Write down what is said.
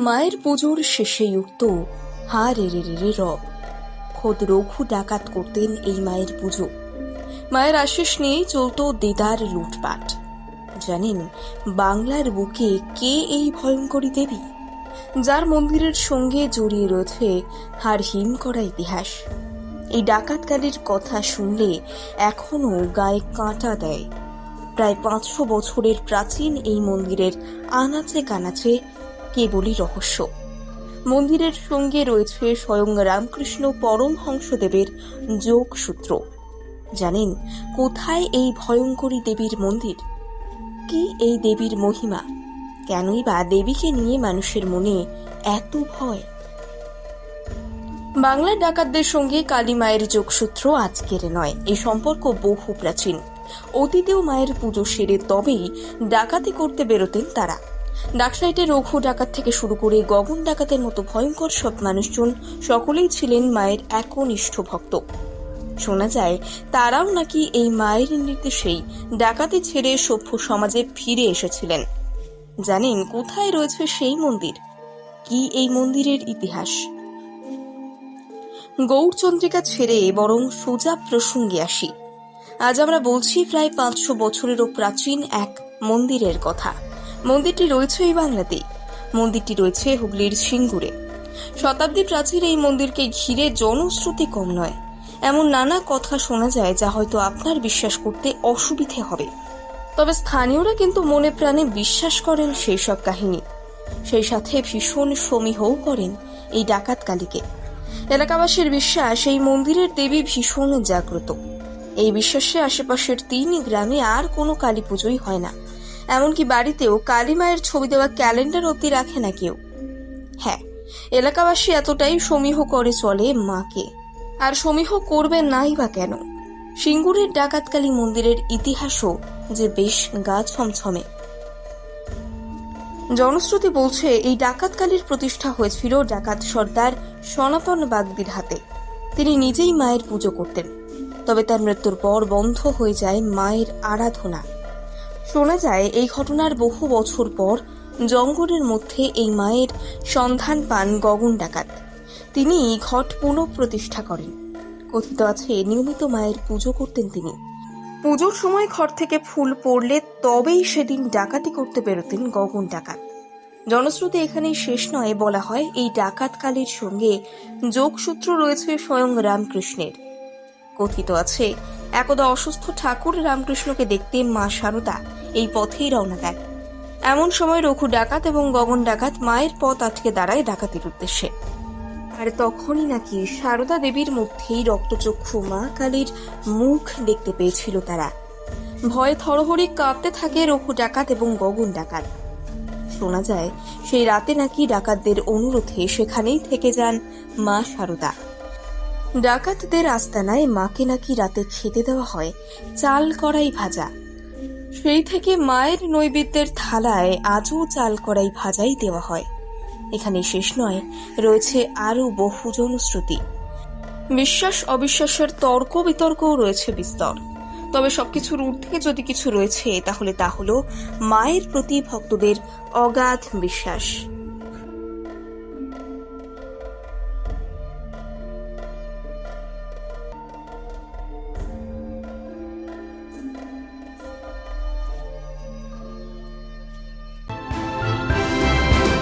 মায়ের পুজোর শেষেই উঠত হা রে রে রে রে রব। খোদ রঘু ডাকাত করতেন এই মায়ের পুজো। মায়ের আশিস নিয়েই চলতো দেদার লুটপাট। জানেন, বাংলার বুকে কে এই ভয়ঙ্করী দেবী? যার মন্দিরের সঙ্গে জড়িয়ে রয়েছে হার হিম করা ইতিহাস। এই ডাকাতকালীর কথা শুনলে এখনও গায়ে কাঁটা দেয়। প্রায় পাঁচশো বছরের প্রাচীন এই মন্দিরের আনাচে কানাচে কেবলই রহস্য। মন্দিরের সঙ্গে রয়েছে স্বয়ং রামকৃষ্ণ পরমহংসদেবের যোগসূত্র। জানেন, কোথায় এই ভয়ঙ্করী দেবীর মন্দির? কি এই দেবীর মহিমা? কেনই বা দেবীকে নিয়ে মানুষের মনে এত ভয়? বাংলার ডাকাতদের সঙ্গে কালী মায়ের যোগসূত্র আজকের নয় এই সম্পর্ক বহু প্রাচীন। অতীতেও মায়ের পুজো সেরে তবেই ডাকাতি করতে বেরোতেন তারা। ডাকসাইটে রঘু ডাকাত থেকে শুরু করে গগন ডাকাতের মতো ভয়ঙ্কর সব মানুষজন সকলেই ছিলেন মায়ের একনিষ্ঠ ভক্ত। শোনা যায়, তারাও নাকি এই মায়ের নির্দেশেই ডাকাতি ছেড়ে সভ্য সমাজে ফিরে এসেছিলেন। জানেন, কোথায় রয়েছে সেই মন্দির? কি এই মন্দিরের ইতিহাস? গৌরচন্দ্রিকা ছেড়ে বরং সোজা প্রসঙ্গে আসি। আজ আমরা বলছি প্রায় পাঁচশো বছরেরও প্রাচীন এক মন্দিরের কথা। মন্দিরটি রয়েছে এই বাংলাতেই মন্দিরটি রয়েছে হুগলির সিঙ্গুরে। শতাব্দী প্রাচীর এই মন্দিরকে ঘিরে জনশ্রুতি কম নয়। এমন নানা কথা শোনা যায় যা হয়তো আপনার বিশ্বাস করতে অসুবিধে হবে। তবে স্থানীয়রা কিন্তু মনে প্রাণে বিশ্বাস করেন সেই সব কাহিনী। সেই সাথে ভীষণ সমীহও করেন এই ডাকাত কালীকে। এলাকাবাসীর বিশ্বাস, এই মন্দিরের দেবী ভীষণ জাগ্রত। এই বিশ্বাসে আশেপাশের তিন গ্রামে আর কোনো কালী পুজোই হয় না। এমনকি বাড়িতেও কালী মায়ের ছবি দেওয়া ক্যালেন্ডার অব্দি রাখে না কেউ। হ্যাঁ এলাকাবাসী এতটাই সমীহ করে চলে মাকে। আর সমীহ করবে নাই বা কেন? সিঙ্গুরের ডাকাতকালী মন্দিরের ইতিহাসও যে বেশ গা ছমছমে। জনশ্রুতি বলছে, এই ডাকাতকালীর প্রতিষ্ঠা হয়েছিল ডাকাত সর্দার সনাতন বাগদির হাতে। তিনি নিজেই মায়ের পুজো করতেন। তবে তার মৃত্যুর পর বন্ধ হয়ে যায় মায়ের আরাধনা। শোনা যায়, এই ঘটনার বহু বছর পর জঙ্গলের মধ্যে এই মায়ের সন্ধান পান গগন ডাকাত। তিনি ঘট পুনঃপ্রতিষ্ঠা করেন। কথিত আছে, নিয়মিত মায়ের পুজো করতেন তিনি। পুজোর সময় ঘর থেকে ফুল পড়লে তবেই সেদিন ডাকাতি করতে বেরোতেন গগন ডাকাত। জনশ্রুতি এখানেই শেষ নয়, বলা হয় এই ডাকাতকালীর সঙ্গে যোগসূত্র রয়েছে স্বয়ং রামকৃষ্ণের। কথিত আছে একদা অসুস্থ ঠাকুর রামকৃষ্ণকে দেখতে মা সারদা এই পথেই রওনা দেয় এমন সময় রঘু ডাকাত এবং গগন ডাকাত মায়ের পথ আটকে দাঁড়ায় ডাকাতির উদ্দেশ্যে। আর তখনই নাকি সারদা দেবীর মধ্যেই রক্তচক্ষু মা কালীর মুখ দেখতে পেয়েছিল তারা। ভয়ে থরহরি কাঁপতে থাকে রঘু ডাকাত এবং গগন ডাকাত। শোনা যায়, সেই রাতে নাকি ডাকাতদের অনুরোধে সেখানেই থেকে যান মা সারদা। ডাকাতদের আস্তানায় মাকে নাকি রাতে খেতে দেওয়া হয়, চাল কড়াই ভাজা। সেই থেকে মায়ের নৈবেদ্যের থালায় আজও চাল কড়াই ভাজাই দেওয়া হয়। এখানে শেষ নয়, রয়েছে আরও বহু জনশ্রুতি বিশ্বাস অবিশ্বাসের তর্ক বিতর্কও রয়েছে বিস্তর। তবে সবকিছুর ঊর্ধ্বে যদি কিছু রয়েছে, তাহলে তা হলো মায়ের প্রতি ভক্তদের অগাধ বিশ্বাস।